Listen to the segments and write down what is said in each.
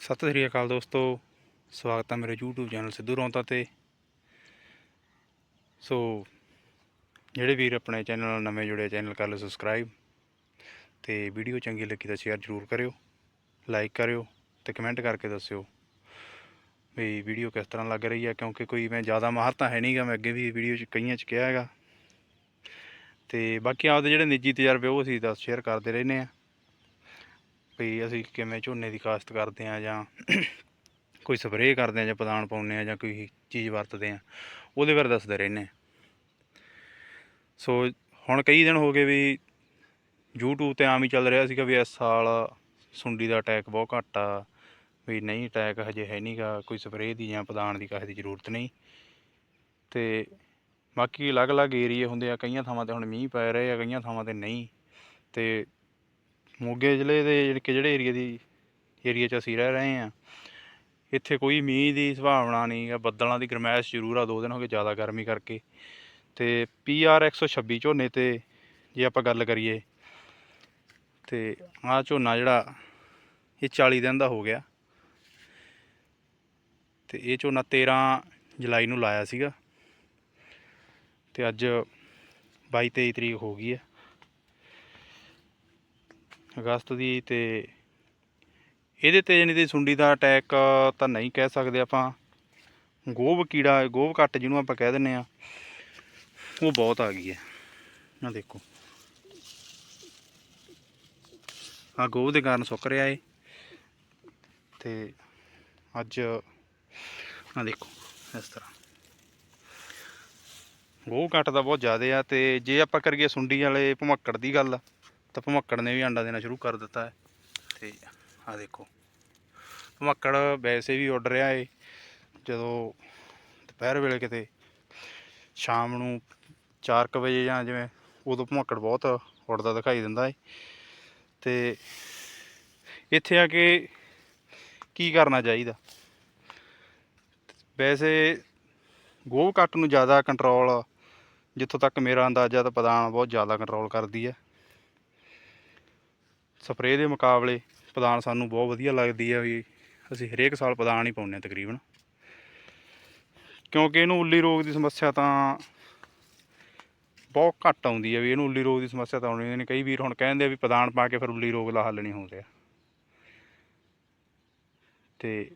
ਸਤਿ ਸ੍ਰੀ ਅਕਾਲ ਦੋਸਤੋ, ਸਵਾਗਤ ਹੈ ਮੇਰੇ YouTube ਚੈਨਲ ਸਿੱਧੂ ਰੌਂਤਾ ਤੇ। ਸੋ, ਜਿਹੜੇ ਵੀਰ ਆਪਣੇ ਚੈਨਲ ਨਾਲ ਨਵੇਂ ਜੁੜੇ ਚੈਨਲ ਕਰ ਲਓ ਸਬਸਕ੍ਰਾਈਬ ਤੇ ਵੀਡੀਓ ਚੰਗੀ ਲੱਗੀ ਤਾਂ ਸ਼ੇਅਰ ਜ਼ਰੂਰ ਕਰਿਓ ਲਾਈਕ ਕਰਿਓ ਤੇ ਕਮੈਂਟ ਕਰਕੇ ਦੱਸਿਓ ਵੀ ਵੀਡੀਓ ਕਿਸ ਤਰ੍ਹਾਂ ਲੱਗ ਰਹੀ ਹੈ ਕਿਉਂਕਿ ਕੋਈ ਮੈਂ ਜ਼ਿਆਦਾ ਮਾਹਰ ਤਾਂ ਹੈ ਨਹੀਂਗਾ, ਮੈਂ ਅੱਗੇ ਵੀ ਵੀਡੀਓ 'ਚ ਕਈਆਂ 'ਚ ਕਿਹਾ ਹੈਗਾ। ਤੇ ਬਾਕੀ ਆਪਦੇ ਜਿਹੜੇ ਨਿੱਜੀ ਤਜਰਬੇ ਉਹ ਅਸੀਂ ਦੱਸ ਸ਼ੇਅਰ ਕਰਦੇ ਰਹਿੰਦੇ ਆ। ਵੀ ਅਸੀਂ ਕਿਵੇਂ ਝੋਨੇ ਦੀ ਕਾਸ਼ਤ ਕਰਦੇ ਆ ਜਾਂ ਕੋਈ ਸਪਰੇਅ ਕਰਦੇ ਆ ਜਾਂ ਪਦਾਨ ਪਾਉਂਦੇ ਆ ਜਾਂ ਕੋਈ ਚੀਜ਼ ਵਰਤਦੇ ਆ ਉਹਦੇ ਬਾਰੇ ਦੱਸਦੇ ਰਹਿੰਦੇ ਸੋ ਹੁਣ ਕਈ ਦਿਨ ਹੋ ਗਏ ਵੀ YouTube ਤੇ ਆਮ ਹੀ ਚੱਲ ਰਿਹਾ ਸੀਗਾ ਵੀ ਇਸ ਸਾਲ ਸੁੰਡੀ ਦਾ ਅਟੈਕ ਬਹੁਤ ਘੱਟ ਆ, ਵੀ ਨਹੀਂ ਅਟੈਕ ਹਜੇ ਹੈ ਨਹੀਂਗਾ ਕੋਈ ਸਪਰੇਅ ਦੀ ਜਾਂ ਪਦਾਨ ਦੀ ਕਾਹੇ ਦੀ ਜ਼ਰੂਰਤ ਨਹੀਂ। ਤੇ ਬਾਕੀ ਅਲੱਗ-ਅਲੱਗ ਏਰੀਏ ਹੁੰਦੇ ਆ, ਕਈਆਂ ਥਾਵਾਂ ਤੇ ਹੁਣ ਮੀਂਹ ਪੈ ਰਹੇ ਆ, ਕਈਆਂ ਥਾਵਾਂ ਤੇ ਨਹੀਂ। ਤੇ ਮੋਗੇ ਜ਼ਿਲ੍ਹੇ ਦੇ ਜਿਹੜੇ ਕਿ ਜਿਹੜੇ ਏਰੀਆ ਦੀ ਏਰੀਆ 'ਚ ਅਸੀਂ ਰਹਿ ਰਹੇ ਹਾਂ, ਇੱਥੇ ਕੋਈ ਮੀਂਹ ਦੀ ਸੰਭਾਵਨਾ ਨਹੀਂ ਹੈ ਬੱਦਲਾਂ ਦੀ ਗਰਮੈਸ਼ ਜ਼ਰੂਰ ਆ, ਦੋ ਦਿਨ ਹੋ ਗਏ ਜ਼ਿਆਦਾ ਗਰਮੀ ਕਰਕੇ। ਤੇ ਪੀਆਰ 126 ਝੋਨੇ ਤੇ ਜੇ ਆਪਾਂ ਗੱਲ ਕਰੀਏ, ਤੇ ਆਹ ਝੋਨਾ ਜਿਹੜਾ ਇਹ 40 ਦਿਨ ਦਾ ਹੋ ਗਿਆ। ਤੇ ਇਹ ਝੋਨਾ 13 ਜੁਲਾਈ ਨੂੰ ਲਾਇਆ ਸੀਗਾ। ਤੇ ਅੱਜ 22 23 ਤਰੀਕ ਹੋ ਗਈ ਹੈ। ਅਗਸਤ ਦੀ ਤੇ ਇਹਦੇ ਤੇ ਜਾਣੀ ਦੀ ਸੁੰਡੀ ਦਾ ਅਟੈਕ ਤਾਂ ਨਹੀਂ ਕਹਿ ਸਕਦੇ ਆਪਾਂ। ਗੋਭ ਕੀੜਾ ਗੋਭ ਕੱਟ ਜਿਹਨੂੰ ਆਪਾਂ ਕਹਿ ਦਿੰਨੇ ਆ, ਉਹ ਬਹੁਤ ਆ ਗਈ ਹੈ। ਆ ਦੇਖੋ। ਆ ਗੋਭ ਦੇ ਕਾਰਨ ਸੁੱਕ ਰਿਹਾ ਏ। ਤੇ ਅੱਜ ਆ ਦੇਖੋ, ਇਸ ਤਰ੍ਹਾਂ। ਗੋਭ ਕੱਟ ਦਾ ਬਹੁਤ ਜ਼ਿਆਦਾ ਆ ਤੇ ਜੇ ਆਪਾਂ ਕਰੀਏ ਸੁੰਡੀ ਵਾਲੇ ਭਮੱਕੜ ਦੀ ਗੱਲ ਤਾਂ ਭਮੱਕੜ ਨੇ ਵੀ ਅੰਡਾ ਦੇਣਾ ਸ਼ੁਰੂ ਕਰ ਦਿੱਤਾ ਹੈ। ਤੇ ਆ ਦੇਖੋ। ਭਮੱਕੜ ਵੈਸੇ ਵੀ ਉੱਡ ਰਿਹਾ ਏ। ਜਦੋਂ ਦੁਪਹਿਰ ਵੇਲੇ ਕਿਤੇ ਸ਼ਾਮ ਨੂੰ 4:00 ਵਜੇ ਜਾਂ ਜਿਵੇਂ ਉਦੋਂ ਭਮੱਕੜ ਬਹੁਤ ਉੱਡਦਾ ਦਿਖਾਈ ਦਿੰਦਾ ਏ। ਤੇ ਇੱਥੇ ਆ ਕੇ ਕੀ ਕਰਨਾ ਚਾਹੀਦਾ? ਵੈਸੇ ਗੋਹ ਕੱਟ ਨੂੰ ਜ਼ਿਆਦਾ ਕੰਟਰੋਲ ਜਿੱਥੋਂ ਤੱਕ ਮੇਰਾ ਅੰਦਾਜ਼ਾ ਤਾਂ ਪ੍ਰਧਾਨ ਬਹੁਤ ਜ਼ਿਆਦਾ ਕੰਟਰੋਲ ਕਰਦੀ ਹੈ। ਸਪਰੇਅ ਦੇ ਮੁਕਾਬਲੇ ਪ੍ਰਧਾਨ ਸਾਨੂੰ ਬਹੁਤ ਵਧੀਆ ਲੱਗਦੀ ਹੈ ਵੀ ਅਸੀਂ ਹਰੇਕ ਸਾਲ ਪਦਾਨ ਹੀ ਪਾਉਂਦੇ ਹਾਂ ਤਕਰੀਬਨ। ਕਿਉਂਕਿ ਇਹਨੂੰ ਉੱਲੀ ਰੋਗ ਦੀ ਸਮੱਸਿਆ ਤਾਂ ਬਹੁਤ ਘੱਟ ਆਉਂਦੀ ਹੈ ਵੀ ਇਹਨੂੰ ਉੱਲੀ ਰੋਗ ਦੀ ਸਮੱਸਿਆ ਤਾਂ ਆਉਣੀ ਨਹੀਂ। ਕਈ ਵੀਰ ਹੁਣ ਕਹਿੰਦੇ ਆ ਵੀ ਪ੍ਰਧਾਨ ਪਾ ਕੇ ਫਿਰ ਉੱਲੀ ਰੋਗ ਦਾ ਹੱਲ ਨਹੀਂ ਹੋ ਰਿਹਾ ਤੇ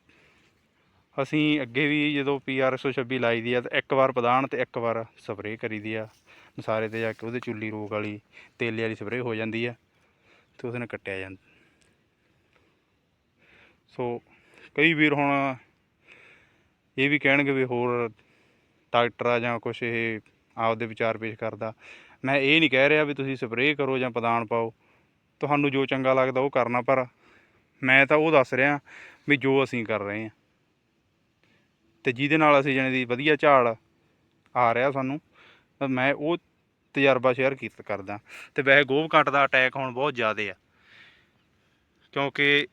ਅਸੀਂ ਅੱਗੇ ਵੀ ਜਦੋਂ ਪੀਆਰ 126 ਲਾਈ ਦੀ ਆ ਤਾਂ ਇੱਕ ਵਾਰ ਪ੍ਰਧਾਨ ਤੇ ਇੱਕ ਵਾਰ ਸਪਰੇਅ ਕਰੀਦੀ ਆ। ਸਾਰੇ ਤੇ ਜਾ ਕੇ ਉਹਦੇ ਚੁੱਲੀ ਰੋਗ ਵਾਲੀ, ਤੇਲੇ ਵਾਲੀ ਸਪਰੇਅ ਹੋ ਜਾਂਦੀ ਆ। ਤੇ ਉਹਦੇ ਨਾਲ ਕੱਟਿਆ ਜਾਂਦਾ। ਸੋ ਕਈ ਵੀਰ ਹੁਣ ਇਹ ਵੀ ਕਹਿਣਗੇ ਵੀ ਹੋਰ ਡਾਕਟਰ ਆ ਜਾਂ ਕੁਛ ਇਹ ਆਪਦੇ ਵਿਚਾਰ ਪੇਸ਼ ਕਰਦਾ। ਮੈਂ ਇਹ ਨਹੀਂ ਕਹਿ ਰਿਹਾ ਵੀ ਤੁਸੀਂ ਸਪਰੇਅ ਕਰੋ ਜਾਂ ਪਦਾਨ ਪਾਓ। ਤੁਹਾਨੂੰ ਜੋ ਚੰਗਾ ਲੱਗਦਾ ਉਹ ਕਰਨਾ, ਪਰ ਮੈਂ ਤਾਂ ਉਹ ਦੱਸ ਰਿਹਾ ਵੀ ਜੋ ਅਸੀਂ ਕਰ ਰਹੇ ਹਾਂ। ਤੇ ਜਿਹਦੇ ਨਾਲ ਅਸੀਂ ਜਾਣੀ ਦੀ ਵਧੀਆ ਝਾੜ ਆ ਰਿਹਾ ਸਾਨੂੰ ਮੈਂ ਉਹ ਤਜਰਬਾ ਸ਼ੇਅਰ ਕੀਤਾ ਕਰਦਾ। ਤੇ ਵੈਸੇ ਗੋਭ ਕੱਟ ਦਾ ਅਟੈਕ ਹੋਣ ਬਹੁਤ ਜ਼ਿਆਦਾ ਆ। ਕਿਉਂਕਿ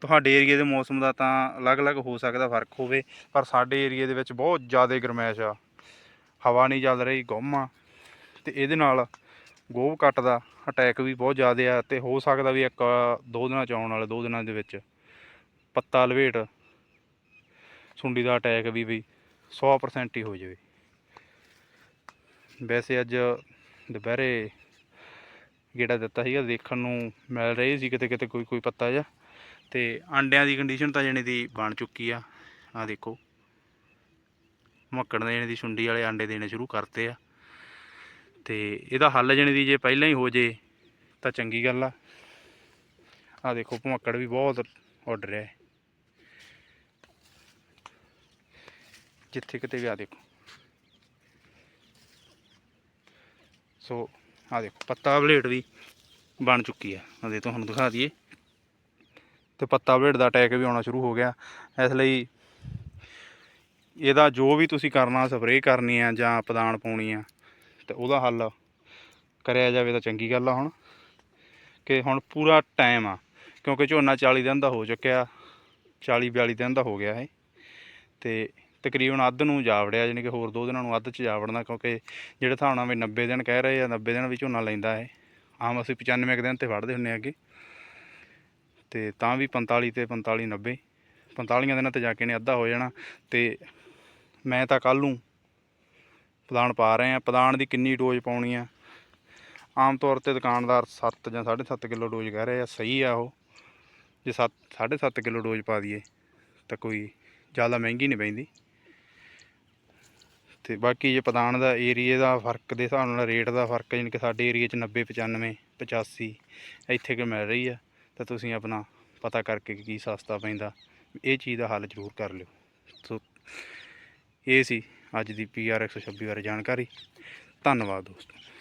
ਤੁਹਾਡੇ ਏਰੀਆ ਦੇ ਮੌਸਮ ਦਾ ਤਾਂ ਅਲੱਗ-ਅਲੱਗ ਹੋ ਸਕਦਾ ਫ਼ਰਕ ਹੋਵੇ, ਪਰ ਸਾਡੇ ਏਰੀਆ ਦੇ ਵਿੱਚ ਬਹੁਤ ਜ਼ਿਆਦਾ ਗਰਮੈਸ਼ ਆ। ਹਵਾ ਨਹੀਂ ਚੱਲ ਰਹੀ, ਗੁੰਮ ਆ। ਤੇ ਇਹਦੇ ਨਾਲ ਗੋਭ ਕੱਟ ਦਾ ਅਟੈਕ ਵੀ ਬਹੁਤ ਜ਼ਿਆਦਾ ਆ ਤੇ ਹੋ ਸਕਦਾ ਵੀ ਇੱਕ, ਦੋ ਦਿਨਾਂ ਚ ਆਉਣ ਵਾਲੇ, ਦੋ ਦਿਨਾਂ ਦੇ ਵਿੱਚ ਪੱਤਾ ਲਵੇਟ, ਸੁੰਡੀ ਦਾ ਅਟੈਕ ਵੀ ਵੀ 100% ਹੀ ਹੋ ਜਾਵੇ। ਵੈਸੇ ਅੱਜ ਦੁਪਹਿਰੇ ਗੇੜਾ ਦਿੱਤਾ ਸੀਗਾ, ਦੇਖਣ ਨੂੰ ਮਿਲ ਰਹੀ ਸੀ ਕਿਤੇ ਕਿਤੇ, ਕੋਈ ਕੋਈ ਪੱਤਾ ਜਿਹਾ। ਤੇ ਆਂਡਿਆਂ ਦੀ ਕੰਡੀਸ਼ਨ ਤਾਂ ਜਣੇ ਦੀ ਬਣ ਚੁੱਕੀ ਆ। ਆ ਦੇਖੋ, ਮੱਕੜ ਨੇ ਜਣੇ ਦੀ ਸੁੰਡੀ ਵਾਲੇ ਆਂਡੇ ਦੇਣੇ ਸ਼ੁਰੂ ਕਰਤੇ ਆ। ਤੇ ਇਹਦਾ ਹੱਲ ਜਣੇ ਦੀ ਜੇ ਪਹਿਲਾਂ ਹੀ ਹੋ ਜੇ, ਤਾਂ ਚੰਗੀ ਗੱਲ ਆ। ਆ ਦੇਖੋ ਭਮੱਕੜ ਵੀ ਬਹੁਤ ਉੱਡ ਰਿਹਾ ਜਿੱਥੇ ਕਿਤੇ ਵੀ ਆ ਦੇਖੋ। ਸੋ ਆ ਦੇਖੋ, ਪੱਤਾ ਬਲੇਡ ਵੀ ਬਣ ਚੁੱਕੀ ਹੈ। ਆ ਦੇ ਤੁਹਾਨੂੰ ਦਿਖਾ ਦਈਏ। ਤੇ ਪੱਤਾ ਬਲੇਡ ਦਾ ਅਟੈਕ ਵੀ ਆਉਣਾ ਸ਼ੁਰੂ ਹੋ ਗਿਆ। ਇਸ ਲਈ ਇਹਦਾ ਜੋ ਵੀ ਤੁਸੀਂ ਕਰਨਾ ਸਪਰੇਅ ਕਰਨੀ ਆ ਜਾਂ ਪਦਾਨ ਪਾਉਣੀ ਆ, ਤੇ ਉਹਦਾ ਹੱਲ ਕਰਿਆ ਜਾਵੇ ਤਾਂ ਚੰਗੀ ਗੱਲ ਆ ਹੁਣ। ਕਿ ਹੁਣ ਪੂਰਾ ਟਾਈਮ ਆ, ਕਿਉਂਕਿ ਝੋਨਾ 40 ਦਿਨ ਦਾ ਹੋ ਚੁੱਕਿਆ 40 42 ਦਿਨ ਦਾ ਹੋ ਗਿਆ ਹੈ ਤੇ ਤਕਰੀਬਨ ਅੱਧ ਨੂੰ ਜਾ ਵੜਿਆ ਯਾਨੀ ਕਿ ਹੋਰ ਦੋ ਦਿਨਾਂ ਨੂੰ ਅੱਧ ਚ ਜਾ ਵੜਨਾ ਕਿਉਂਕਿ ਜਿਹੜੇ ਹਿਸਾਬ ਨਾਲ ਵੀ 90 ਦਿਨ ਕਹਿ ਰਹੇ ਆ 90 ਦਿਨ ਵੀ ਝੋਨਾ ਲੈਂਦਾ ਹੈ ਆਮ ਅਸੀਂ 95 ਕੁ ਦਿਨ ਤੇ ਵੜਦੇ ਹੁੰਨੇ ਆ ਅੱਗੇ। ਤੇ ਤਾਂ ਵੀ 45 ਤੇ 45 90 45 ਦਿਨਾਂ ਤੇ ਜਾ ਕੇ ਨੇ ਅੱਧਾ ਹੋ ਜਾਣਾ ਤੇ ਮੈਂ ਤਾਂ ਕੱਲ ਨੂੰ ਪਦਾਨ ਪਾ ਰਹੇ ਆ ਪਦਾਨ ਦੀ ਕਿੰਨੀ ਡੋਜ਼ ਪਾਉਣੀ ਆ। ਆਮ ਤੌਰ ਤੇ ਦੁਕਾਨਦਾਰ 7 ਜਾਂ 7.5 ਕਿਲੋ ਡੋਜ਼ ਕਹਿ ਰਹੇ ਆ, ਸਹੀ ਆ ਉਹ। ਜੇ 7 7.5 ਕਿਲੋ ਡੋਜ਼ ਪਾ ਦਈਏ ਤਾਂ ਕੋਈ ਜ਼ਿਆਦਾ ਮਹਿੰਗੀ ਨਹੀਂ ਪੈਂਦੀ। ਤੇ ਬਾਕੀ ਜੇ ਪਦਾਨ ਦਾ ਏਰੀਏ ਦਾ ਫ਼ਰਕ ਦੇ ਹਿਸਾਬ ਨਾਲ ਰੇਟ ਦਾ ਫ਼ਰਕ ਜਾਣੀ ਕਿ ਸਾਡੇ ਏਰੀਏ 'ਚ 90 95 85 ਇੱਥੇ ਕਿ ਮਿਲ ਰਹੀ ਆ, ਤਾਂ ਤੁਸੀਂ ਆਪਣਾ ਪਤਾ ਕਰਕੇ ਕੀ ਸਸਤਾ ਪੈਂਦਾ। ਇਹ ਚੀਜ਼ ਦਾ ਹੱਲ ਜ਼ਰੂਰ ਕਰ ਲਿਓ। ਸੋ ਇਹ ਸੀ ਅੱਜ ਦੀ ਪੀਆਰ 126 ਬਾਰੇ ਜਾਣਕਾਰੀ। ਧੰਨਵਾਦ ਦੋਸਤੋ।